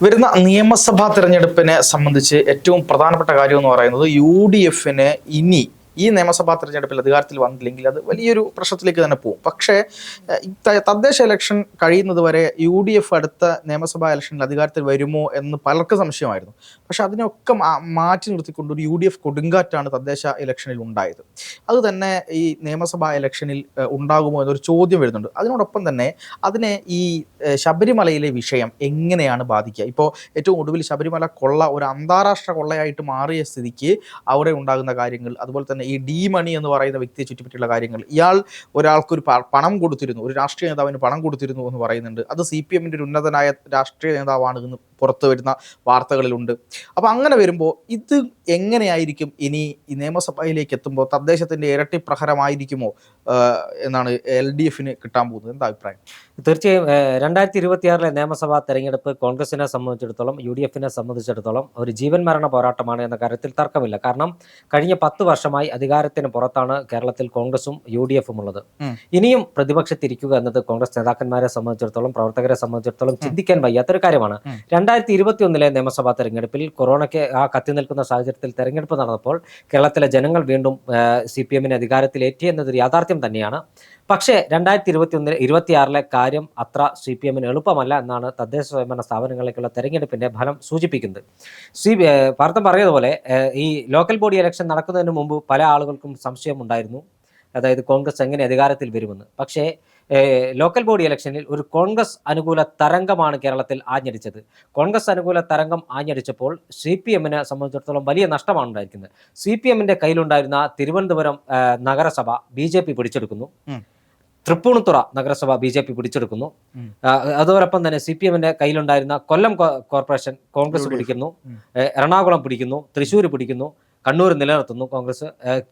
വരുന്ന നിയമസഭാ തിരഞ്ഞെടുപ്പിനെ സംബന്ധിച്ച് ഏറ്റവും പ്രധാനപ്പെട്ട കാര്യം എന്ന് പറയുന്നത് യു ഡി എഫിന് ഇനി ഈ നിയമസഭാ തെരഞ്ഞെടുപ്പിൽ അധികാരത്തിൽ വന്നില്ലെങ്കിൽ അത് വലിയൊരു പ്രശ്നത്തിലേക്ക് തന്നെ പോകും. പക്ഷേ തദ്ദേശ ഇലക്ഷൻ കഴിയുന്നത് വരെ യു ഡി എഫ് അടുത്ത നിയമസഭാ ഇലക്ഷനിൽ അധികാരത്തിൽ വരുമോ എന്ന് പലർക്കും സംശയമായിരുന്നു. പക്ഷെ അതിനൊക്കെ മാറ്റി നിർത്തിക്കൊണ്ട് ഒരു യു ഡി എഫ് കൊടുങ്കാറ്റാണ് തദ്ദേശ ഇലക്ഷനിൽ ഉണ്ടായത്. അത് തന്നെ ഈ നിയമസഭാ ഇലക്ഷനിൽ ഉണ്ടാകുമോ എന്നൊരു ചോദ്യം വരുന്നുണ്ട്. അതിനോടൊപ്പം തന്നെ അതിനെ ഈ ശബരിമലയിലെ വിഷയം എങ്ങനെയാണ് ബാധിക്കുക? ഇപ്പോൾ ഏറ്റവും ഒടുവിൽ ശബരിമല കൊള്ള ഒരു അന്താരാഷ്ട്ര കൊള്ളയായിട്ട് മാറിയ സ്ഥിതിക്ക് അവിടെ ഉണ്ടാകുന്ന കാര്യങ്ങൾ അതുപോലെ തന്നെ ഈ ഡി മണി എന്ന് പറയുന്ന വ്യക്തിയെ ചുറ്റിപ്പറ്റിയുള്ള കാര്യങ്ങൾ. ഇയാൾ ഒരാൾക്കൊരു പണം കൊടുത്തിരുന്നു. ഒരു രാഷ്ട്രീയ നേതാവിന് പണം കൊടുത്തിരുന്നു എന്ന് പറയുന്നുണ്ട്. അത് സി പി എമ്മിന്റെ ഒരു ഉന്നതനായ രാഷ്ട്രീയ നേതാവാണ് എന്ന് പുറത്തു വരുന്ന വാർത്തകളിലുണ്ട്. അപ്പോൾ അങ്ങനെ വരുമ്പോൾ ഇത് എങ്ങനെയായിരിക്കും ഇനി ഈ നിയമസഭയിലേക്ക് എത്തുമ്പോൾ തദ്ദേശത്തിന്റെ ഇരട്ടി പ്രഹരമായിരിക്കുമോ എന്നാണ് എൽ ഡി എഫിന് കിട്ടാൻ പോകുന്നത്? എന്താ അഭിപ്രായം? തീർച്ചയായും രണ്ടായിരത്തി ഇരുപത്തിയാറിലെ നിയമസഭാ തെരഞ്ഞെടുപ്പ് കോൺഗ്രസിനെ സംബന്ധിച്ചിടത്തോളം യു ഡി എഫിനെ സംബന്ധിച്ചിടത്തോളം ഒരു ജീവൻ മരണ പോരാട്ടമാണ് എന്ന കാര്യത്തിൽ തർക്കമില്ല. കാരണം കഴിഞ്ഞ പത്ത് വർഷമായി അധികാരത്തിന് പുറത്താണ് കേരളത്തിൽ കോൺഗ്രസും യു ഡി എഫും ഉള്ളത് ഇനിയും പ്രതിപക്ഷത്തിരിക്കുക എന്നത് കോൺഗ്രസ് നേതാക്കന്മാരെ സംബന്ധിച്ചിടത്തോളം പ്രവർത്തകരെ സംബന്ധിച്ചിടത്തോളം ചിന്തിക്കാൻ വയ്യാത്തൊരു കാര്യമാണ്. രണ്ടായിരത്തി ഇരുപത്തി ഒന്നിലെ നിയമസഭാ തെരഞ്ഞെടുപ്പിൽ കൊറോണയ്ക്ക് ആ കത്തി നിൽക്കുന്ന സാഹചര്യത്തിൽ തെരഞ്ഞെടുപ്പ് നടന്നപ്പോൾ കേരളത്തിലെ ജനങ്ങൾ വീണ്ടും സി പി എമ്മിനെ അധികാരത്തിലേറ്റി എന്നതൊരു യാഥാർത്ഥ്യം തന്നെയാണ്. പക്ഷേ രണ്ടായിരത്തി ഇരുപത്തി ഒന്നിൽ ഇരുപത്തിയാറിലെ കാര്യം അത്ര സി പി എമ്മിന് എളുപ്പമല്ല എന്നാണ് തദ്ദേശ സ്വയംഭരണ സ്ഥാപനങ്ങളിലേക്കുള്ള തെരഞ്ഞെടുപ്പിന്റെ ഫലം സൂചിപ്പിക്കുന്നത്. സി പാർത്ഥം പറഞ്ഞതുപോലെ ഈ ലോക്കൽ ബോഡി ഇലക്ഷൻ നടക്കുന്നതിന് മുമ്പ് പല ആളുകൾക്കും സംശയമുണ്ടായിരുന്നു അതായത് കോൺഗ്രസ് എങ്ങനെ അധികാരത്തിൽ വരുമെന്ന്. പക്ഷേ ലോക്കൽ ബോഡി ഇലക്ഷനിൽ ഒരു കോൺഗ്രസ് അനുകൂല തരംഗമാണ് കേരളത്തിൽ ആഞ്ഞടിച്ചത്. കോൺഗ്രസ് അനുകൂല തരംഗം ആഞ്ഞടിച്ചപ്പോൾ സി പി എമ്മിനെ സംബന്ധിച്ചിടത്തോളം വലിയ നഷ്ടമാണ് ഉണ്ടായിരിക്കുന്നത്. സി പി എമ്മിന്റെ കയ്യിലുണ്ടായിരുന്ന തിരുവനന്തപുരം നഗരസഭ ബി പിടിച്ചെടുക്കുന്നു. തൃപ്പൂണിത്തുറ നഗരസഭ ബി ജെ പി പിടിച്ചെടുക്കുന്നു. അതോടൊപ്പം തന്നെ സി പി എമ്മിന്റെ കയ്യിലുണ്ടായിരുന്ന കൊല്ലം കോർപ്പറേഷൻ കോൺഗ്രസ് പിടിക്കുന്നു. എറണാകുളം പിടിക്കുന്നു. തൃശ്ശൂർ പിടിക്കുന്നു. കണ്ണൂർ നിലനിർത്തുന്നു കോൺഗ്രസ്.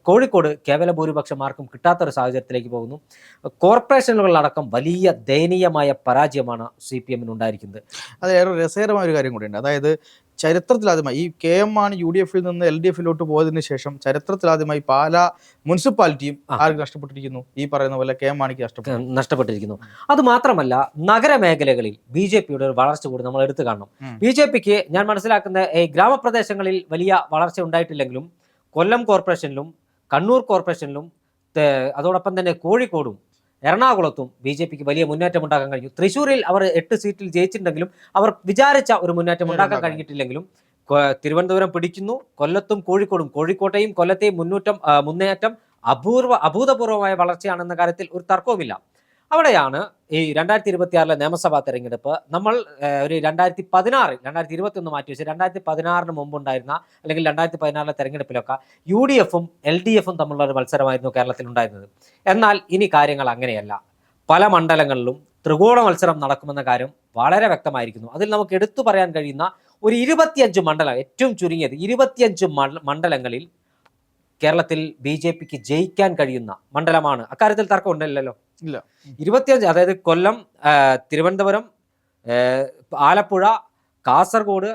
കോഴിക്കോട് കേവല ഭൂരിപക്ഷം ആർക്കും കിട്ടാത്തൊരു സാഹചര്യത്തിലേക്ക് പോകുന്നു. കോർപ്പറേഷനുകളിലടക്കം വലിയ ദയനീയമായ പരാജയമാണ് സി പി എമ്മിന് ഉണ്ടായിരിക്കുന്നത് അത് ഏറെ രസകരമായ ഒരു കാര്യം കൂടിയുണ്ട്. അതായത് ചരിത്രത്തിലാദ്യമായി ഈ കെ എം ആണ് യു ഡി എഫിൽ നിന്ന് എൽ ഡി എഫിലോട്ട് പോയതിനു ശേഷം ചരിത്രത്തിലാദ്യമായി പാലാ മുനിസിപ്പാലിറ്റിയും. ആർക്ക് നഷ്ടപ്പെട്ടിരിക്കുന്നു ഈ പറയുന്ന പോലെ കെ എം മാണിക്ക് നഷ്ടപ്പെട്ടു നഷ്ടപ്പെട്ടിരിക്കുന്നു അത് മാത്രമല്ല നഗരമേഖലകളിൽ ബി ജെ പിയുടെ ഒരു വളർച്ച കൂടി നമ്മൾ എടുത്തു കാണണം. ബി ജെ പിക്ക് ഞാൻ മനസ്സിലാക്കുന്ന ഈ ഗ്രാമപ്രദേശങ്ങളിൽ വലിയ വളർച്ച ഉണ്ടായിട്ടില്ലെങ്കിലും കൊല്ലം കോർപ്പറേഷനിലും കണ്ണൂർ കോർപ്പറേഷനിലും അതോടൊപ്പം തന്നെ കോഴിക്കോടും എറണാകുളത്തും ബി ജെ പിക്ക് വലിയ മുന്നേറ്റം ഉണ്ടാക്കാൻ കഴിഞ്ഞു. തൃശ്ശൂരിൽ അവർ എട്ട് സീറ്റിൽ ജയിച്ചിട്ടുണ്ടെങ്കിലും അവർ വിചാരിച്ച ഒരു മുന്നേറ്റം ഉണ്ടാക്കാൻ കഴിഞ്ഞിട്ടില്ലെങ്കിലും തിരുവനന്തപുരം പിടിക്കുന്നു. കൊല്ലത്തും കോഴിക്കോടും. കോഴിക്കോട്ടെയും കൊല്ലത്തെയും മുന്നൂറ്റം മുന്നേറ്റം അപൂർവ അഭൂതപൂർവമായ വളർച്ചയാണെന്ന കാര്യത്തിൽ ഒരു തർക്കവുമില്ല. അവിടെയാണ് ഈ രണ്ടായിരത്തി ഇരുപത്തിയാറിലെ നിയമസഭാ തെരഞ്ഞെടുപ്പ്. നമ്മൾ ഒരു രണ്ടായിരത്തി പതിനാറിൽ രണ്ടായിരത്തി ഇരുപത്തി ഒന്ന് മാറ്റി വെച്ച് രണ്ടായിരത്തി പതിനാറിന് മുമ്പുണ്ടായിരുന്ന അല്ലെങ്കിൽ രണ്ടായിരത്തി പതിനാറിലെ തെരഞ്ഞെടുപ്പിലൊക്കെ യു ഡി എഫും എൽ ഡി എഫും തമ്മിലുള്ള ഒരു മത്സരമായിരുന്നു കേരളത്തിൽ ഉണ്ടായിരുന്നത് എന്നാൽ ഇനി കാര്യങ്ങൾ അങ്ങനെയല്ല. പല മണ്ഡലങ്ങളിലും ത്രികോണ മത്സരം നടക്കുമെന്ന കാര്യം വളരെ വ്യക്തമായിരിക്കുന്നു. അതിൽ നമുക്ക് എടുത്തു പറയാൻ കഴിയുന്ന ഒരു ഇരുപത്തിയഞ്ച് മണ്ഡലം ഏറ്റവും ചുരുങ്ങിയത് ഇരുപത്തിയഞ്ച് മണ്ഡ- മണ്ഡലങ്ങളിൽ കേരളത്തിൽ ബി ജെ പിക്ക് ജയിക്കാൻ കഴിയുന്ന മണ്ഡലമാണ്. അക്കാര്യത്തിൽ തർക്കമുണ്ടല്ലോ. ഇല്ല. ഇരുപത്തിയഞ്ച് അതായത് കൊല്ലം തിരുവനന്തപുരം ആലപ്പുഴ കാസർഗോഡ്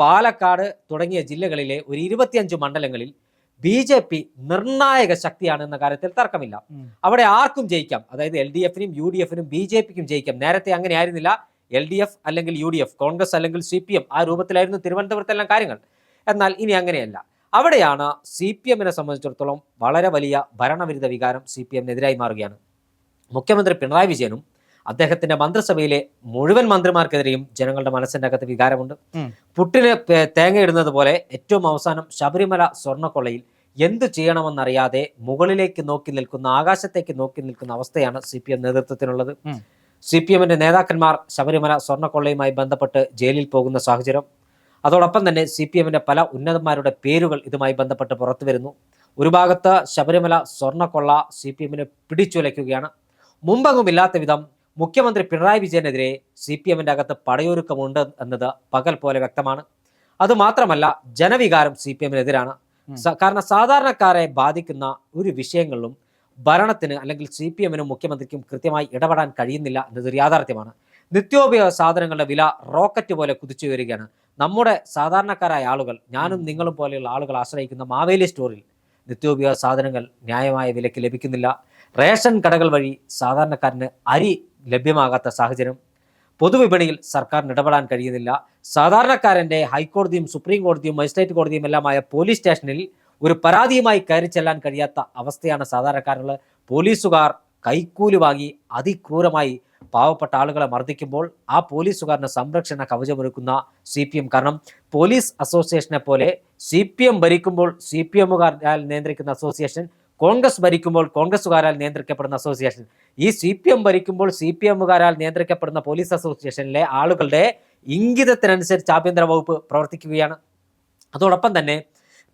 പാലക്കാട് തുടങ്ങിയ ജില്ലകളിലെ ഒരു ഇരുപത്തിയഞ്ച് മണ്ഡലങ്ങളിൽ ബി ജെ പി നിർണായക ശക്തിയാണ് എന്ന കാര്യത്തിൽ തർക്കമില്ല. അവിടെ ആർക്കും ജയിക്കാം. അതായത് എൽ ഡി എഫിനും യു ഡി എഫിനും ബി ജെ പിക്കും ജയിക്കാം. നേരത്തെ അങ്ങനെ ആയിരുന്നില്ല. എൽ ഡി എഫ് അല്ലെങ്കിൽ യു ഡി എഫ് കോൺഗ്രസ് അല്ലെങ്കിൽ സി പി എം ആ രൂപത്തിലായിരുന്നു തിരുവനന്തപുരത്തെല്ലാം കാര്യങ്ങൾ. എന്നാൽ ഇനി അങ്ങനെയല്ല. അവിടെയാണ് സി പി എമ്മിനെ സംബന്ധിച്ചിടത്തോളം വളരെ വലിയ ഭരണവിരുദ്ധ വികാരം സി പി എമ്മിനെതിരായി മാറുകയാണ്. മുഖ്യമന്ത്രി പിണറായി വിജയനും അദ്ദേഹത്തിന്റെ മന്ത്രിസഭയിലെ മുഴുവൻ മന്ത്രിമാർക്കെതിരെയും ജനങ്ങളുടെ മനസ്സിന്റെ അകത്ത് വികാരമുണ്ട്. പുട്ടിന് തേങ്ങ തേങ്ങയിടുന്നത് പോലെ ഏറ്റവും അവസാനം ശബരിമല സ്വർണക്കൊള്ളയിൽ എന്തു ചെയ്യണമെന്നറിയാതെ മുകളിലേക്ക് നോക്കി നിൽക്കുന്ന ആകാശത്തേക്ക് നോക്കി നിൽക്കുന്ന അവസ്ഥയാണ് സി പി എം നേതൃത്വത്തിനുള്ളത്. സി പി എമ്മിന്റെ നേതാക്കന്മാർ ശബരിമല സ്വർണക്കൊള്ളയുമായി ബന്ധപ്പെട്ട് ജയിലിൽ പോകുന്ന സാഹചര്യം അതോടൊപ്പം തന്നെ സി പി എമ്മിന്റെ പല ഉന്നതന്മാരുടെ പേരുകൾ ഇതുമായി ബന്ധപ്പെട്ട് പുറത്തു വരുന്നു. ഒരു ഭാഗത്ത് ശബരിമല സ്വർണക്കൊള്ള സി പി എമ്മിനെ പിടിച്ചുലയ്ക്കുകയാണ്. മുമ്പെങ്ങും ഇല്ലാത്ത വിധം മുഖ്യമന്ത്രി പിണറായി വിജയനെതിരെ സി പി എമ്മിന്റെ അകത്ത് പടയൊരുക്കമുണ്ട് എന്നത് പകൽ പോലെ വ്യക്തമാണ്. അതുമാത്രമല്ല ജനവികാരം സി പി എമ്മിനെതിരാണ്. കാരണം സാധാരണക്കാരെ ബാധിക്കുന്ന ഒരു വിഷയങ്ങളിലും ഭരണത്തിന് അല്ലെങ്കിൽ സി പി എമ്മിനും മുഖ്യമന്ത്രിക്കും കൃത്യമായി ഇടപെടാൻ കഴിയുന്നില്ല എന്നതൊരു യാഥാർത്ഥ്യമാണ്. നിത്യോപയോഗ സാധനങ്ങളുടെ വില റോക്കറ്റ് പോലെ കുതിച്ചു വരികയാണ്. നമ്മുടെ സാധാരണക്കാരായ ആളുകൾ ഞാനും നിങ്ങളും പോലെയുള്ള ആളുകൾ ആശ്രയിക്കുന്ന മാവേലി സ്റ്റോറിൽ നിത്യോപയോഗ സാധനങ്ങൾ ന്യായമായ വിലയ്ക്ക് ലഭിക്കുന്നില്ല. റേഷൻ കടകൾ വഴി സാധാരണക്കാരന് അരി ലഭ്യമാകാത്ത സാഹചര്യം. പൊതുവിപണിയിൽ സർക്കാരിന് ഇടപെടാൻ കഴിയുന്നില്ല. സാധാരണക്കാരന്റെ ഹൈക്കോടതിയും സുപ്രീം കോടതിയും മജിസ്ട്രേറ്റ് കോടതിയും എല്ലാമായ പോലീസ് സ്റ്റേഷനിൽ ഒരു പരാതിയുമായി കയറി ചെല്ലാൻ കഴിയാത്ത അവസ്ഥയാണ് സാധാരണക്കാരുള്ളത്. പോലീസുകാർ കൈക്കൂലി വാങ്ങി അതിക്രൂരമായി പാവപ്പെട്ട ആളുകളെ മർദ്ദിക്കുമ്പോൾ ആ പോലീസുകാരന് സംരക്ഷണ കവചമൊരുക്കുന്ന സി പി എം കാരണം പോലീസ് അസോസിയേഷനെ പോലെ സി പി എം ഭരിക്കുമ്പോൾ സി പി എമ്മുകാരാൽ നിയന്ത്രിക്കുന്ന അസോസിയേഷൻ കോൺഗ്രസ് ഭരിക്കുമ്പോൾ കോൺഗ്രസ്സുകാരാൽ നിയന്ത്രിക്കപ്പെടുന്ന അസോസിയേഷൻ. ഈ സി പി എം ഭരിക്കുമ്പോൾ സി പി എമ്മുകാരാൽ നിയന്ത്രിക്കപ്പെടുന്ന പോലീസ് അസോസിയേഷനിലെ ആളുകളുടെ ഇംഗിതത്തിനനുസരിച്ച് ആഭ്യന്തര വകുപ്പ് പ്രവർത്തിക്കുകയാണ്. അതോടൊപ്പം തന്നെ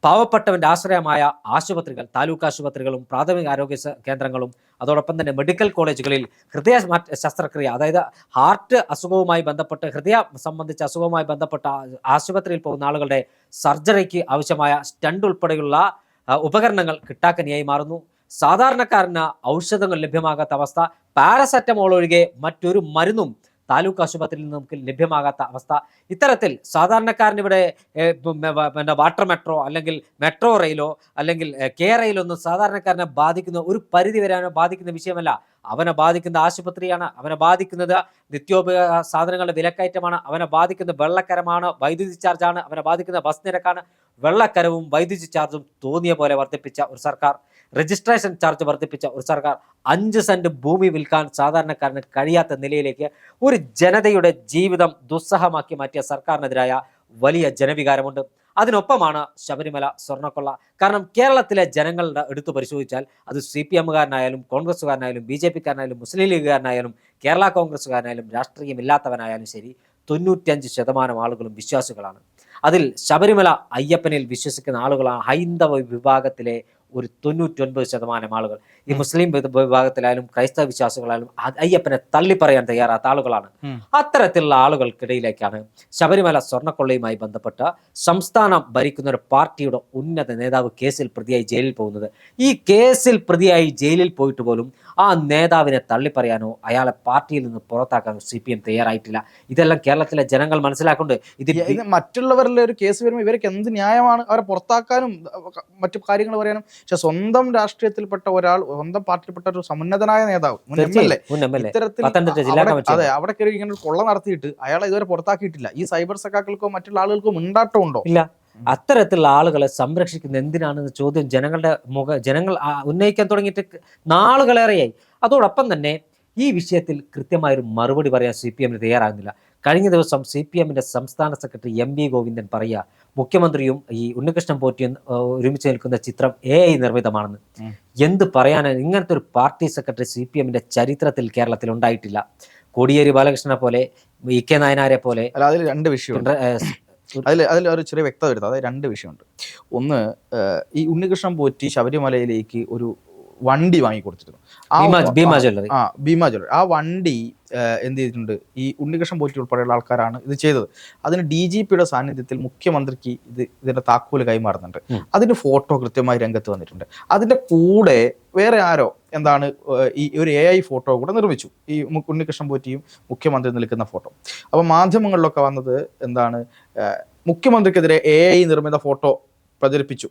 പാവപ്പെട്ടവന്റെ ആശ്രയമായ ആശുപത്രികൾ താലൂക്ക് ആശുപത്രികളും പ്രാഥമിക ആരോഗ്യ കേന്ദ്രങ്ങളും അതോടൊപ്പം തന്നെ മെഡിക്കൽ കോളേജുകളിൽ ഹൃദയ ശസ്ത്രക്രിയ അതായത് ഹാർട്ട് അസുഖവുമായി ബന്ധപ്പെട്ട് ഹൃദയ സംബന്ധിച്ച അസുഖവുമായി ബന്ധപ്പെട്ട ആശുപത്രിയിൽ പോകുന്ന ആളുകളുടെ സർജറിക്ക് ആവശ്യമായ സ്റ്റണ്ട് ഉൾപ്പെടെയുള്ള ഉപകരണങ്ങൾ കിട്ടാക്കനിയായി മാറുന്നു. സാധാരണക്കാരന് ഔഷധങ്ങൾ ലഭ്യമാകാത്ത അവസ്ഥ പാരസെറ്റമോൾ ഒഴികെ മറ്റൊരു മരുന്നും താലൂക്ക് ആശുപത്രിയിൽ നിന്ന് നമുക്ക് ലഭ്യമാകാത്ത അവസ്ഥ. ഇത്തരത്തിൽ വ- പിന്നെ വാട്ടർ മെട്രോ അല്ലെങ്കിൽ മെട്രോ റെയിലോ അല്ലെങ്കിൽ കെ റെയിലൊന്നും സാധാരണക്കാരനെ ബാധിക്കുന്ന ഒരു പരിധി വരെ ബാധിക്കുന്ന വിഷയമല്ല. അവനെ ബാധിക്കുന്ന ആശുപത്രിയാണ് അവനെ ബാധിക്കുന്നത് നിത്യോപയോഗ സാധനങ്ങളുടെ വിലക്കയറ്റമാണ് അവനെ ബാധിക്കുന്ന വെള്ളക്കരമാണ് വൈദ്യുതി ചാർജാണ് അവനെ ബാധിക്കുന്ന ബസ് നിരക്കാണ്. വെള്ളക്കരവും വൈദ്യുതി ചാർജും തോന്നിയ പോലെ വർദ്ധിപ്പിച്ച ഒരു സർക്കാർ. രജിസ്ട്രേഷൻ ചാർജ് വർദ്ധിപ്പിച്ച ഒരു സർക്കാർ അഞ്ച് സെന്റ് ഭൂമി വിൽക്കാൻ സാധാരണക്കാരന് കഴിയാത്ത നിലയിലേക്ക് ഒരു ജനതയുടെ ജീവിതം ദുസ്സഹമാക്കി മാറ്റിയ സർക്കാരിനെതിരായ വലിയ ജനവികാരമുണ്ട്. അതിനൊപ്പമാണ് ശബരിമല സ്വർണക്കൊള്ള. കാരണം കേരളത്തിലെ ജനങ്ങളുടെ എടുത്തു പരിശോധിച്ചാൽ അത് സി പി എമ്മുകാരനായാലും കോൺഗ്രസ്സുകാരനായാലും ബി ജെ പിക്കാരനായാലും മുസ്ലിം ലീഗുകാരനായാലും കേരള കോൺഗ്രസ്സുകാരനായാലും രാഷ്ട്രീയമില്ലാത്തവനായാലും ശരി തൊണ്ണൂറ്റിയഞ്ച് ശതമാനം ആളുകളും വിശ്വാസികളാണ്. അതിൽ ശബരിമല അയ്യപ്പനിൽ വിശ്വസിക്കുന്ന ആളുകളാണ് ഹൈന്ദവ വിഭാഗത്തിലെ ഒരു തൊണ്ണൂറ്റൊൻപത് ശതമാനം ആളുകൾ. ഈ മുസ്ലിം വിഭ- വിഭാഗത്തിലായാലും ക്രൈസ്തവ വിശ്വാസികളായാലും അയ്യപ്പനെ തള്ളിപ്പറയാൻ തയ്യാറാത്ത ആളുകളാണ്. അത്തരത്തിലുള്ള ആളുകൾക്കിടയിലേക്കാണ് ശബരിമല സ്വർണക്കൊള്ളയുമായി ബന്ധപ്പെട്ട സംസ്ഥാനം ഭരിക്കുന്ന ഒരു പാർട്ടിയുടെ ഉന്നത നേതാവ് കേസിൽ പ്രതിയായി ജയിലിൽ പോകുന്നത്. ഈ കേസിൽ പ്രതിയായി ജയിലിൽ പോയിട്ട് പോലും ആ നേതാവിനെ തള്ളിപ്പറയാനോ അയാളെ പാർട്ടിയിൽ നിന്ന് പുറത്താക്കാനോ സി പി എം തയ്യാറായിട്ടില്ല. ഇതെല്ലാം കേരളത്തിലെ ജനങ്ങൾ മനസ്സിലാക്കുന്നുണ്ട്. ഇത് മറ്റുള്ളവരിലെ ഒരു കേസ് വരുമ്പോൾ ഇവർക്ക് എന്ത് ന്യായമാണ് അവരെ പുറത്താക്കാനും മറ്റു കാര്യങ്ങൾ പറയാനും. പക്ഷെ സ്വന്തം രാഷ്ട്രീയത്തിൽപ്പെട്ട ഒരാൾ സ്വന്തം പാർട്ടിയിൽപ്പെട്ട ഒരു സമുന്നതനായ നേതാവ് ഇത്തരത്തിൽ അതെ അവിടെ കയറി ഇങ്ങനെ കൊള്ള നടത്തിയിട്ട് അയാളെ ഇതുവരെ പുറത്താക്കിയിട്ടില്ല. ഈ സൈബർ സഖാക്കൾക്കോ മറ്റുള്ള ആളുകൾക്കോ മുണ്ടാട്ടമുണ്ടോ? ഇല്ല. അത്തരത്തിലുള്ള ആളുകളെ സംരക്ഷിക്കുന്ന എന്തിനാണെന്ന് ചോദ്യം ജനങ്ങളുടെ മുഖ ജനങ്ങൾ ഉന്നയിക്കാൻ തുടങ്ങിയിട്ട് നാളുകളേറെയായി. അതോടൊപ്പം തന്നെ ഈ വിഷയത്തിൽ കൃത്യമായൊരു മറുപടി പറയാൻ സി പി എമ്മിന് തയ്യാറാകുന്നില്ല. കഴിഞ്ഞ ദിവസം സി പി എമ്മിന്റെ സംസ്ഥാന സെക്രട്ടറി എം വി ഗോവിന്ദൻ പറയുക മുഖ്യമന്ത്രിയും ഈ ഉണ്ണികൃഷ്ണൻ പോറ്റിയും ഒരുമിച്ച് നിൽക്കുന്ന ചിത്രം എ ഐ നിർമ്മിതമാണെന്ന്. എന്ത് പറയാനാണ് ഇങ്ങനത്തെ ഒരു പാർട്ടി സെക്രട്ടറി സി പി എമ്മിന്റെ ചരിത്രത്തിൽ കേരളത്തിൽ ഉണ്ടായിട്ടില്ല. കോടിയേരി ബാലകൃഷ്ണനെ പോലെ ഇ കെ നായനാരെ പോലെ അതിൽ രണ്ട് ഏ, അതിൽ അതിൽ ഒരു ചെറിയ വ്യക്തത വരുന്നത് അതായത് രണ്ട് വിഷയമുണ്ട്. ഒന്ന് ഈ ഉണ്ണികൃഷ്ണൻ പോറ്റി ശബരിമലയിലേക്ക് ഒരു വണ്ടി വാങ്ങി കൊടുത്തിരുന്നു ആ ഭീമാ ജ്വല്ലറി. ആ വണ്ടി എന്ത് ചെയ്തിട്ടുണ്ട്? ഈ ഉണ്ണികൃഷ്ണൻ പോറ്റി ഉൾപ്പെടെയുള്ള ആൾക്കാരാണ് ഇത് ചെയ്തത്. അതിന് ഡി ജി പിയുടെ സാന്നിധ്യത്തിൽ മുഖ്യമന്ത്രിക്ക് ഇത് ഇതിന്റെ താക്കോൽ കൈമാറുന്നുണ്ട്. അതിന്റെ ഫോട്ടോ കൃത്യമായി രംഗത്ത് വന്നിട്ടുണ്ട്. അതിന്റെ കൂടെ വേറെ ആരോ എന്താണ് ഈ ഒരു എ ഐ ഫോട്ടോ കൂടെ നിർമ്മിച്ചു. ഈ ഉണ്ണികൃഷ്ണൻ പോറ്റിയും മുഖ്യമന്ത്രി നിൽക്കുന്ന ഫോട്ടോ. അപ്പോൾ മാധ്യമങ്ങളിലൊക്കെ വന്നത് എന്താണ് മുഖ്യമന്ത്രിക്കെതിരെ എ ഐ നിർമ്മിത ഫോട്ടോ പ്രചരിപ്പിച്ചു.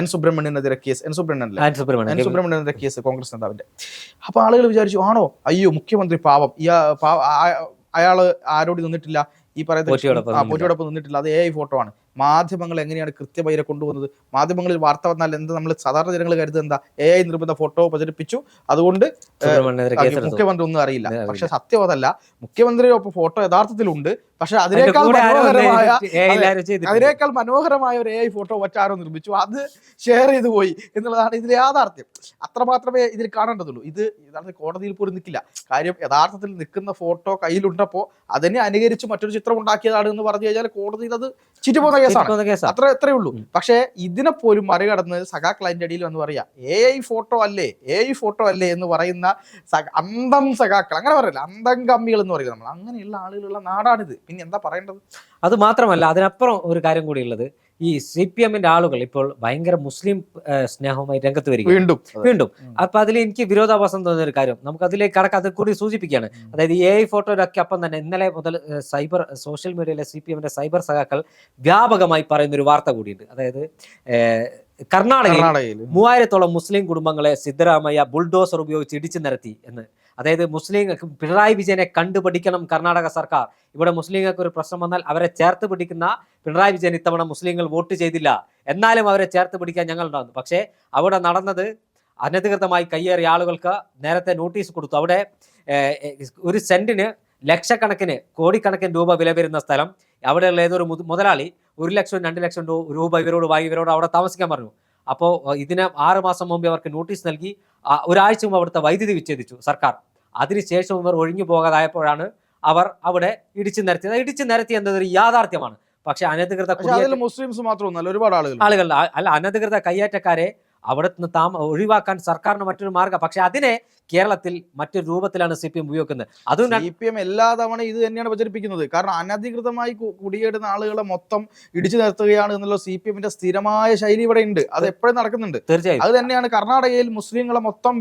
എൻ സുബ്രഹ്മണ്യനെതിരെ കേസ് എൻ സുബ്രഹ്മണ്യൻ. എൻ സുബ്രഹ്മണ്യനെതിരെ കേസ് കോൺഗ്രസ് നേതാവിന്റെ. അപ്പൊ ആളുകൾ വിചാരിച്ചു ആണോ? അയ്യോ മുഖ്യമന്ത്രി പാവം. ഈ അയാൾ ആരോട് നിന്നിട്ടില്ല? ഈ പറയുന്ന പോറ്റിയോടൊപ്പം നിന്നിട്ടില്ല. അത് എ ഐ ഫോട്ടോ ആണ്. മാധ്യമങ്ങൾ എങ്ങനെയാണ് കൃത്യമായി ഇതിനെ കൊണ്ടുപോകുന്നത്? മാധ്യമങ്ങളിൽ വാർത്ത വന്നാൽ എന്താ നമ്മൾ സാധാരണ ജനങ്ങൾ കരുതുന്നത് എന്താ? എ ഐ നിർമ്മിത ഫോട്ടോ പ്രചരിപ്പിച്ചു. അതുകൊണ്ട് മുഖ്യമന്ത്രി ഒന്നും അറിയില്ല. അറിയില്ല. പക്ഷെ സത്യം അതല്ല മുഖ്യമന്ത്രിയുടെ ഒപ്പം ഫോട്ടോ യഥാർത്ഥത്തിലുണ്ട്. പക്ഷെ അതിനേക്കാൾ മനോഹരമായ. അതിനേക്കാൾ മനോഹരമായ ഒരു എ ഐ ഫോട്ടോ ഒറ്റാരോ നിർമ്മിച്ചു. അത് ഷെയർ ചെയ്തു പോയി എന്നുള്ളതാണ് ഇതിലെ യാഥാർത്ഥ്യം. അത്രമാത്രമേ ഇതിൽ കാണേണ്ടതുള്ളൂ. ഇത് യഥാർത്ഥത്തിൽ കോടതിയിൽ പോലും നിൽക്കില്ല. കാര്യം യഥാർത്ഥത്തിൽ നിൽക്കുന്ന ഫോട്ടോ കയ്യിലുണ്ടപ്പോൾ അതിനെ അനുകരിച്ച് മറ്റൊരു ചിത്രം ഉണ്ടാക്കിയതാണ് എന്ന് പറഞ്ഞു കഴിഞ്ഞാൽ കോടതിയിൽ അത് ചിറ്റുപോകുന്ന കേസാണ്. അത്ര എത്രയേ ഉള്ളൂ. പക്ഷേ ഇതിനെ പോലും മറികടന്ന് സഖാക്കൾ അതിന്റെ അടിയിൽ വന്ന് പറയാ എ ഐ ഫോട്ടോ അല്ലേ? എ ഐ ഫോട്ടോ അല്ലേ? എന്ന് പറയുന്ന സഖ- അന്തം സഖാക്കൾ അങ്ങനെ പറയില്ല അന്തം കമ്മികൾ എന്ന് പറയുന്നത് നമ്മൾ. അങ്ങനെയുള്ള ആളുകളുള്ള നാടാണിത്. പിന്നെ എന്താ പറയേണ്ടത്? അത് മാത്രമല്ല അതിനപ്പുറം ഒരു കാര്യം കൂടി കൂടിയുള്ളത്. ഈ സി പി എമ്മിന്റെ ആളുകൾ ഇപ്പോൾ ഭയങ്കര മുസ്ലിം സ്നേഹവുമായി രംഗത്ത് വരിക വീണ്ടും. വീണ്ടും. അപ്പൊ അതിൽ എനിക്ക് വിരോധാഭാസം തോന്നുന്ന ഒരു കാര്യം. നമുക്ക് അതിലേക്ക് കടക്ക. അത് കൂടി സൂചിപ്പിക്കുകയാണ്. അതായത് എ ഐ ഫോട്ടോയിലൊക്കെ അപ്പം തന്നെ ഇന്നലെ മുതൽ സൈബർ സോഷ്യൽ മീഡിയയിലെ സി പി എമ്മിന്റെ സൈബർ സഖാക്കൾ വ്യാപകമായി പറയുന്ന ഒരു വാർത്ത കൂടിയുണ്ട്. അതായത് കർണാടകയിൽ കർണാടകയിൽ. മൂവായിരത്തോളം മുസ്ലിം കുടുംബങ്ങളെ സിദ്ധരാമയ്യ ബുൾഡോസർ ഉപയോഗിച്ച് ഇടിച്ചു നിരത്തി എന്ന് അതായത് മുസ്ലിങ്ങൾക്ക് പിണറായി വിജയനെ കണ്ടുപിടിക്കണം കർണാടക സർക്കാർ. ഇവിടെ മുസ്ലിങ്ങൾക്ക് ഒരു പ്രശ്നം വന്നാൽ അവരെ ചേർത്ത് പിടിക്കുന്ന പിണറായി വിജയൻ ഇത്തവണ മുസ്ലിങ്ങൾ വോട്ട് ചെയ്തില്ല. എന്നാലും അവരെ ചേർത്ത് പിടിക്കാൻ ഞങ്ങൾ ഉണ്ടാകുന്നു. പക്ഷേ അവിടെ നടന്നത് അനധികൃതമായി കയ്യേറിയ ആളുകൾക്ക് നേരത്തെ നോട്ടീസ് കൊടുത്തു. അവിടെ ഒരു സെന്റിന് ലക്ഷക്കണക്കിന് കോടിക്കണക്കിന് രൂപ വില വരുന്ന സ്ഥലം. അവിടെയുള്ള ഏതൊരു മുതലാളി ഒരു ലക്ഷം രണ്ട് ലക്ഷം രൂപ ഇവരോട് വാങ്ങി ഇവരോട് അവിടെ താമസിക്കാൻ പറഞ്ഞു. അപ്പോൾ ഇതിന് ആറ് മാസം മുമ്പ് അവർക്ക് നോട്ടീസ് നൽകി ഒരാഴ്ച മുമ്പ് അവിടുത്തെ വൈദ്യുതി വിച്ഛേദിച്ചു സർക്കാർ. അതിനുശേഷം ഇവർ ഒഴിഞ്ഞു പോകാതായപ്പോഴാണ് അവർ അവിടെ ഇടിച്ചു നിരത്തിയത് ഇടിച്ചു നിരത്തി എന്നതൊരു യാഥാർത്ഥ്യമാണ്. പക്ഷേ അനധികൃത മുസ്ലിംസ് മാത്രമൊന്നല്ല ഒരുപാട് ആളുകൾ. ആളുകൾ അല്ല അനധികൃത കയ്യേറ്റക്കാരെ അവിടെ നിന്ന് താമ ഒഴിവാക്കാൻ സർക്കാരിന് മറ്റൊരു മാർഗം. പക്ഷെ അതിനെ കേരളത്തിൽ മറ്റൊരു രൂപത്തിലാണ് സി പി എം ഉപയോഗിക്കുന്നത്. അതും സി പി എം എല്ലാ തവണ ഇത് തന്നെയാണ് പ്രചരിപ്പിക്കുന്നത്. കാരണം അനധികൃതമായി കുടിയേടുന്ന കുടിയേറുന്ന ആളുകളെ മൊത്തം ഇടിച്ചു നിർത്തുകയാണ് എന്നുള്ള സി പി എമ്മിന്റെ സ്ഥിരമായ ശൈലി ഇവിടെ ഉണ്ട്. അത് എപ്പോഴും നടക്കുന്നുണ്ട്. തീർച്ചയായും. അത് തന്നെയാണ് കർണാടകയിൽ മുസ്ലിങ്ങളെ മൊത്തം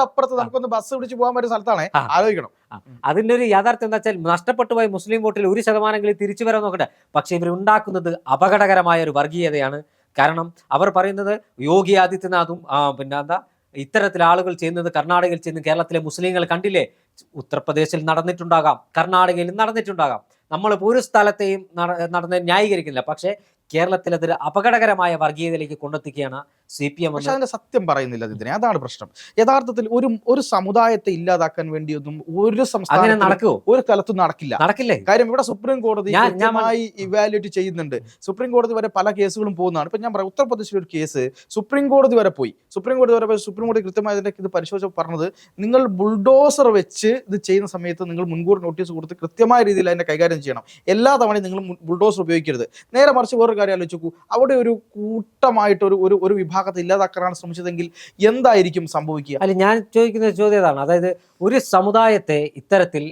തൊട്ടപ്പുറത്ത് നമുക്കൊന്ന് ബസ് പിടിച്ച് പോകാൻ പറ്റുന്ന സ്ഥലത്താണ്. ആലോചിക്കണം. അതിന്റെ ഒരു യാഥാർത്ഥ്യം എന്താ വെച്ചാൽ നഷ്ടപ്പെട്ടു പോയ മുസ്ലിം വോട്ടിൽ ഒരു ശതമാനങ്ങളിൽ തിരിച്ചു വരാൻ നോക്കട്ടെ. പക്ഷെ ഇവർ ഉണ്ടാക്കുന്നത് അപകടകരമായ ഒരു വർഗീയതയാണ്. കാരണം അവർ പറയുന്നത് യോഗി ആദിത്യനാഥും പിന്നെ എന്താ ഇത്തരത്തിൽ ആളുകൾ ചെയ്യുന്നത് കർണാടകയിൽ ചെയ്യുന്ന കേരളത്തിലെ മുസ്ലിങ്ങൾ കണ്ടില്ലേ? ഉത്തർപ്രദേശിൽ നടന്നിട്ടുണ്ടാകാം കർണാടകയിൽ നടന്നിട്ടുണ്ടാകാം. നമ്മൾ ഒരു സ്ഥലത്തെയും നട- നടന്ന് ന്യായീകരിക്കുന്നില്ല. പക്ഷേ കേരളത്തിൽ അതൊരു അപകടകരമായ വർഗീയതയിലേക്ക് കൊണ്ടെത്തിക്കുകയാണ് സി പി എം പക്ഷെ അതിന്റെ സത്യം പറയുന്നില്ല ഇതിനെ അതാണ് പ്രശ്നം. യഥാർത്ഥത്തിൽ ഒരു ഒരു സമുദായത്തെ ഇല്ലാതാക്കാൻ വേണ്ടിയൊന്നും ഒരു സംസ്ഥാനം നടക്കുമോ ഒരു സ്ഥലത്തും നടക്കില്ല. നടക്കില്ലേ? കാര്യം ഇവിടെ സുപ്രീം കോടതി കൃത്യമായി ഇവാലുവേറ്റ് ചെയ്യുന്നുണ്ട്. സുപ്രീം കോടതി വരെ പല കേസുകളും പോകുന്നതാണ്. ഇപ്പൊ ഞാൻ പറയാം ഉത്തർപ്രദേശിലെ ഒരു കേസ് സുപ്രീം കോടതി വരെ പോയി. സുപ്രീം കോടതി വരെ പോയി സുപ്രീം കോടതി കൃത്യമായി ഇതിന്റെ ഇത് പരിശോധിച്ച് പറഞ്ഞത് നിങ്ങൾ ബുൾഡോസർ വെച്ച് ഇത് ചെയ്യുന്ന സമയത്ത് നിങ്ങൾ മുൻകൂർ നോട്ടീസ് കൊടുത്ത് കൃത്യമായ രീതിയിൽ അതിനെ കൈകാര്യം ചെയ്യണം. എല്ലാ തവണയും നിങ്ങൾ ബുൾഡോസർ ഉപയോഗിക്കരുത്. നേരെ മറിച്ച് വേറൊരു കാര്യം ആലോചിച്ചു അവിടെ ഒരു കൂട്ടമായിട്ട് ഒരു ഒരു ഒരു വിഭാഗത്തെ ഇല്ലാതാക്കാനാണ് ശ്രമിച്ചതെങ്കിൽ എന്തായിരിക്കും സംഭവിക്കുക? അല്ല ഞാൻ ചോദിക്കുന്ന ചോദ്യം ഇതാണ്. അതായത് ഒരു സമുദായത്തെ ഇത്തരത്തിൽ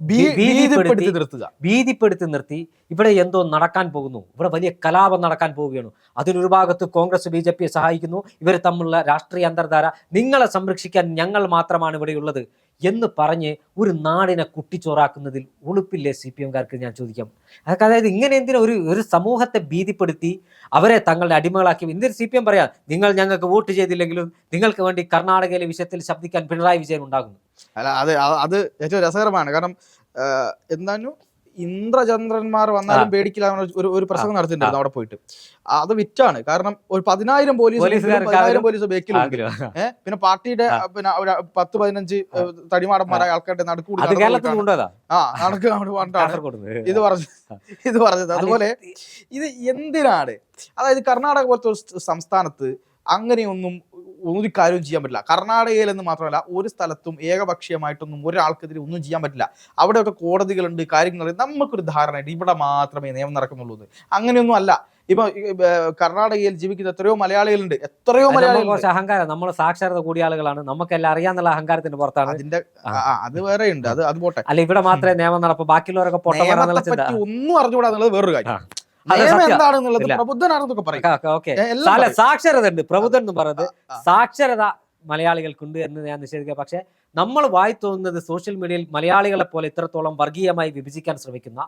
ഭീതിപ്പെടുത്തി നിർത്തുക. ഭീതിപ്പെടുത്തി നിർത്തി ഇവിടെ എന്തോ നടക്കാൻ പോകുന്നു. ഇവിടെ വലിയ കലാപം നടക്കാൻ പോവുകയാണ്. അതിനൊരു ഭാഗത്ത് കോൺഗ്രസ് ബി ജെ പിയെ സഹായിക്കുന്നു. ഇവർ തമ്മിലുള്ള രാഷ്ട്രീയ അന്തർധാര നിങ്ങളെ സംരക്ഷിക്കാൻ ഞങ്ങൾ മാത്രമാണ് ഇവിടെയുള്ളത് എന്ന് പറഞ്ഞ് ഒരു നാടിനെ കുട്ടിച്ചോറാക്കുന്നതിൽ ഉളുപ്പില്ലേ സി പി എംകാർക്ക് ഞാൻ ചോദിക്കാം. അതൊക്കെ അതായത് ഇങ്ങനെ എന്തിനാ ഒരു ഒരു സമൂഹത്തെ ഭീതിപ്പെടുത്തി അവരെ തങ്ങളുടെ അടിമകളാക്കി എന്തിന് സി പി എം പറയാം? നിങ്ങൾ ഞങ്ങൾക്ക് വോട്ട് ചെയ്തില്ലെങ്കിലും നിങ്ങൾക്ക് വേണ്ടി കർണാടകയിലെ വിഷയത്തിൽ ശബ്ദിക്കാൻ പിണറായി വിജയൻ ഉണ്ടാകുന്നു. അല്ല അത് അത് ഏറ്റവും രസകരമാണ്. കാരണം ആ, എന്താന്നു? ഇന്ദ്രചന്ദ്രന്മാർ വന്നാലും പേടിക്കില്ല ഒരു ഒരു പ്രസംഗം നടത്തിയിട്ടുണ്ടായിരുന്നു അവിടെ പോയിട്ട്. അത് വിറ്റാണ്. കാരണം ഒരു പതിനായിരം പോലീസ് പതിനായിരം പോലീസ് ബേക്കിലുണ്ട്. ഏഹ് പിന്നെ പാർട്ടിയുടെ പിന്നെ പത്ത് പതിനഞ്ച് തടിമാടന്മാരായ ആൾക്കാരുടെ നടുക്കൂടി ആ നടക്ക് ഇത് പറഞ്ഞു ഇത് പറഞ്ഞത്. അതുപോലെ ഇത് എന്തിനാണ്? അതായത് കർണാടക പോലത്തെ ഒരു സംസ്ഥാനത്ത് അങ്ങനെയൊന്നും ഒരു കാര്യവും ചെയ്യാൻ പറ്റില്ല. കർണാടകയിൽ എന്ന് മാത്രമല്ല ഒരു സ്ഥലത്തും ഏകപക്ഷീയമായിട്ടൊന്നും ഒരാൾക്കെതിരെ ഒന്നും ചെയ്യാൻ പറ്റില്ല. അവിടെയൊക്കെ കോടതികളുണ്ട് കാര്യങ്ങൾ നമുക്കൊരു ധാരണയുണ്ട്. ഇവിടെ മാത്രമേ നിയമം നടക്കുന്നുള്ളൂ അങ്ങനെയൊന്നും അല്ല. ഇപ്പൊ കർണാടകയിൽ ജീവിക്കുന്ന എത്രയോ മലയാളികളുണ്ട്. എത്രയോ മലയാളികൾ അഹങ്കാരം. നമ്മൾ സാക്ഷരത കൂടിയ ആളുകളാണ്. നമുക്കെല്ലാം അറിയാന്നുള്ള അഹങ്കാരത്തിന് പുറത്താണ്. അതിന്റെ അത് വേറെ ഉണ്ട് അത് അത് പോട്ടെ. അല്ല ഇവിടെ മാത്രമേ നിയമം നടപ്പ്. ബാക്കിയുള്ളവരൊക്കെ ഒന്നും അറിഞ്ഞുകൂടാന്നുള്ളത് വേറൊരു കാര്യം. നിയമം. എന്താണെന്നുള്ളത്. പ്രബുദ്ധനാണെന്നൊക്കെ പറയും. സാക്ഷരത ഉണ്ട് പ്രബുദ്ധൻ എന്ന് പറയുന്നത്. സാക്ഷരത മലയാളികൾക്കുണ്ട് എന്ന് ഞാൻ നിഷേധിക്കുക പക്ഷെ നമ്മൾ വായി തോന്നുന്നത് സോഷ്യൽ മീഡിയയിൽ മലയാളികളെ പോലെ ഇത്രത്തോളം വർഗീയമായി വിഭജിക്കാൻ ശ്രമിക്കുന്ന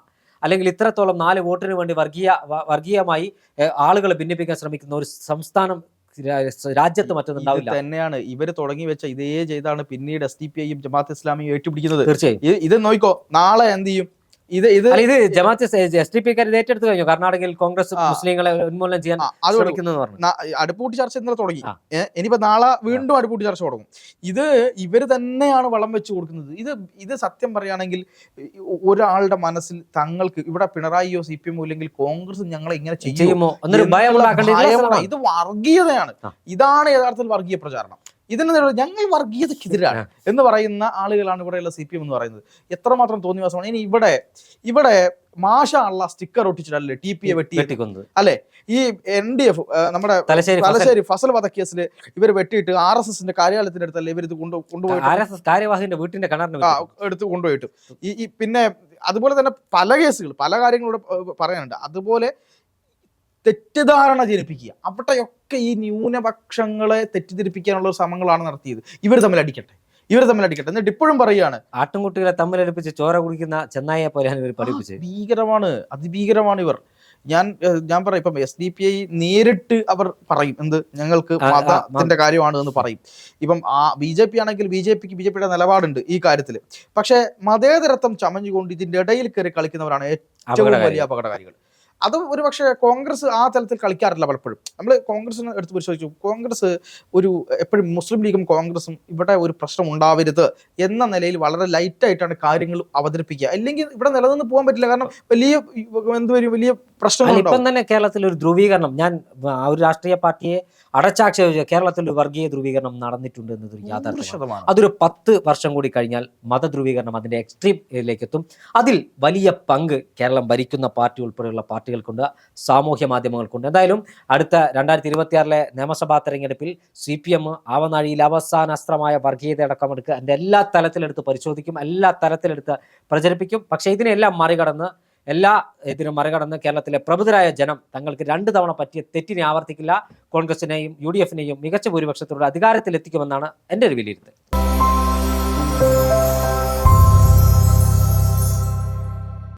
അല്ലെങ്കിൽ ഇത്രത്തോളം നാല് വോട്ടിന് വേണ്ടി വർഗീയ വർഗീയമായി ആളുകൾ ആളുകളെ ഭിന്നിപ്പിക്കാൻ ശ്രമിക്കുന്ന ഒരു സംസ്ഥാനം രാജ്യത്ത് മറ്റൊന്നുണ്ടാവില്ല തന്നെയാണ്. ഇവർ തുടങ്ങി വെച്ച ഇതേ ചെയ്താണ് പിന്നീട് എസ് ഡി പി ഐയും ജമാഅത്ത് ഇസ്ലാമിയും ഏറ്റുപിടിക്കുന്നത്. തീർച്ചയായും. ഇത് ഇത് നോക്കിക്കോ നാളെ എന്ത് ചെയ്യും? ഇത് ഇത് ഇത് ജമാഅത്ത് എസ് ഡി പിക്കാർ ഏറ്റെടുത്ത് കഴിഞ്ഞു. കർണാടകയിൽ കോൺഗ്രസ്. മുസ്ലിങ്ങളെ ഉന്മൂലനം ചെയ്യാൻ ശ്രമിക്കുന്നു അടുപ്പൂട്ടി ചർച്ച ഇന്നലെ തുടങ്ങി. ഇനിയിപ്പോ നാളെ വീണ്ടും അടുപ്പൂട്ടി ചർച്ച തുടങ്ങും. ഇത് ഇവർ തന്നെയാണ് വളം വെച്ച് കൊടുക്കുന്നത്. ഇത് ഇത് സത്യം പറയുകയാണെങ്കിൽ ഒരാളുടെ മനസ്സിൽ തങ്ങൾക്ക് ഇവിടെ പിണറായിയോ സി പി എമ്മോ ഇല്ലെങ്കിൽ കോൺഗ്രസ് ഞങ്ങളെ ഇങ്ങനെ ചെയ്യുമോ? ഇത് വർഗീയതയാണ്. ഇതാണ് യഥാർത്ഥത്തിൽ വർഗീയ പ്രചാരണം. ഇതിന് ഞങ്ങൾ വർഗീയതക്കെതിരാണ് എന്ന് പറയുന്ന ആളുകളാണ് ഇവിടെയുള്ള സി പി എം എന്ന് പറയുന്നത്. എത്രമാത്രം തോന്നിവാസമാണ്. ഇനി ഇവിടെ ഇവിടെ മാഷ സ്റ്റിക്കർ ഒട്ടിച്ചിട്ടല്ലേ ടി പി എ വെട്ടി വെട്ടിക്കുന്നത്. അല്ലെ? ഈ എൻ ഡി എഫ് നമ്മുടെ തലശ്ശേരി ഫസൽ. വധക്കേസിൽ ഇവർ വെട്ടിയിട്ട് ആർ എസ് എസിന്റെ കാര്യാലയത്തിന്റെ അടുത്തല്ലേ ഇവർ ഇത് കൊണ്ടു കൊണ്ടുപോയിട്ട്? വീട്ടിന്റെ എടുത്ത് കൊണ്ടുപോയിട്ട്. ഈ ഈ പിന്നെ അതുപോലെ തന്നെ പല കേസുകൾ പല കാര്യങ്ങളൂടെ ഏഹ്, പറയാനുണ്ട്. അതുപോലെ തെറ്റിദ്ധാരണ ജനിപ്പിക്കുക. അവിടെയൊക്കെ ഈ ന്യൂനപക്ഷങ്ങളെ തെറ്റിദ്ധരിപ്പിക്കാനുള്ള ശ്രമങ്ങളാണ് നടത്തിയത്. ഇവർ തമ്മിൽ അടിക്കട്ടെ. ഇവർ തമ്മിൽ അടിക്കട്ടെ. എന്നിട്ട് ഇപ്പോഴും പറയുകയാണ് ആട്ടിൻകുട്ടികളെ തമ്മിലടുപ്പിച്ച് ചോര കുടിക്കുന്ന ചെന്നായെ പോലെയാണ് ഇവർ പഠിപ്പിച്ച് പഠിപ്പിച്ചത്. ഭീകരമാണ്. അതിഭീകരമാണ് ഇവർ. ഞാൻ ഞാൻ പറയാം. ഇപ്പം എസ് ഡി പി ഐ നേരിട്ട് അവർ പറയും എന്ത് ഞങ്ങൾക്ക് മതത്തിന്റെ കാര്യമാണ് എന്ന് പറയും. ഇപ്പം ആ ബി ജെ പി ആണെങ്കിൽ ബി ജെ പിക്ക് ബി ജെ പിയുടെ നിലപാടുണ്ട് ഈ കാര്യത്തിൽ പക്ഷേ മതേതരത്വം ചമഞ്ഞുകൊണ്ട് ഇതിന്റെ ഇടയിൽ കയറി കളിക്കുന്നവരാണ് ഏറ്റവും. വലിയ അപകടകാരികൾ. അത് ഒരു പക്ഷേ കോൺഗ്രസ് ആ തലത്തിൽ കളിക്കാറില്ല പലപ്പോഴും. നമ്മൾ കോൺഗ്രസിന് എടുത്ത് പരിശോധിച്ചു. കോൺഗ്രസ് ഒരു എപ്പോഴും മുസ്ലിം ലീഗും കോൺഗ്രസും ഇവിടെ ഒരു പ്രശ്നം ഉണ്ടാവരുത് എന്ന നിലയിൽ വളരെ ലൈറ്റായിട്ടാണ് കാര്യങ്ങൾ അവതരിപ്പിക്കുക. അല്ലെങ്കിൽ ഇവിടെ നിലനിന്ന് പോകാൻ പറ്റില്ല. കാരണം വലിയ എന്ത് വരും? വലിയ പ്രശ്നങ്ങൾ ഇപ്പം തന്നെ കേരളത്തിൽ ഒരു ധ്രുവീകരണം. ഞാൻ ആ ഒരു രാഷ്ട്രീയ പാർട്ടിയെ അടച്ചാക്ഷേപിച്ച കേരളത്തിൽ വർഗീയ ധ്രുവീകരണം നടന്നിട്ടുണ്ട് എന്നതൊരു യാഥാർത്ഥ്യമാണ്. അതൊരു പത്ത് വർഷം കൂടി കഴിഞ്ഞാൽ മതധ്രുവീകരണം അതിന്റെ എക്സ്ട്രീമിലേക്ക് എത്തും അതിൽ വലിയ പങ്ക് കേരളം ഭരിക്കുന്ന പാർട്ടി ഉൾപ്പെടെയുള്ള പാർട്ടികൾക്കുണ്ട് സാമൂഹ്യ മാധ്യമങ്ങൾക്കുണ്ട്. എന്തായാലും അടുത്ത രണ്ടായിരത്തി ഇരുപത്തിയാറിലെ നിയമസഭാ തെരഞ്ഞെടുപ്പിൽ സി പി എം ആവനാഴിയിൽ അവസാന അസ്ത്രമായ വർഗീയത അടക്കമെടുക്കുക അതിന്റെ എല്ലാ തലത്തിലെടുത്ത് പരിശോധിക്കും എല്ലാ തലത്തിലെടുത്ത് പ്രചരിപ്പിക്കും. പക്ഷേ ഇതിനെല്ലാം മറികടന്ന് എല്ലാ ഇതിനും മറികടന്ന് കേരളത്തിലെ പ്രബുദ്ധരായ ജനം തങ്ങൾക്ക് രണ്ട് തവണ പറ്റിയ തെറ്റിനെ ആവർത്തിക്കില്ല. കോൺഗ്രസിനെയും യു ഡി എഫിനെയും മികച്ച ഭൂരിപക്ഷത്തോടെ അധികാരത്തിലെത്തിക്കുമെന്നാണ് എന്റെ ഒരു വിലയിരുത്തൽ.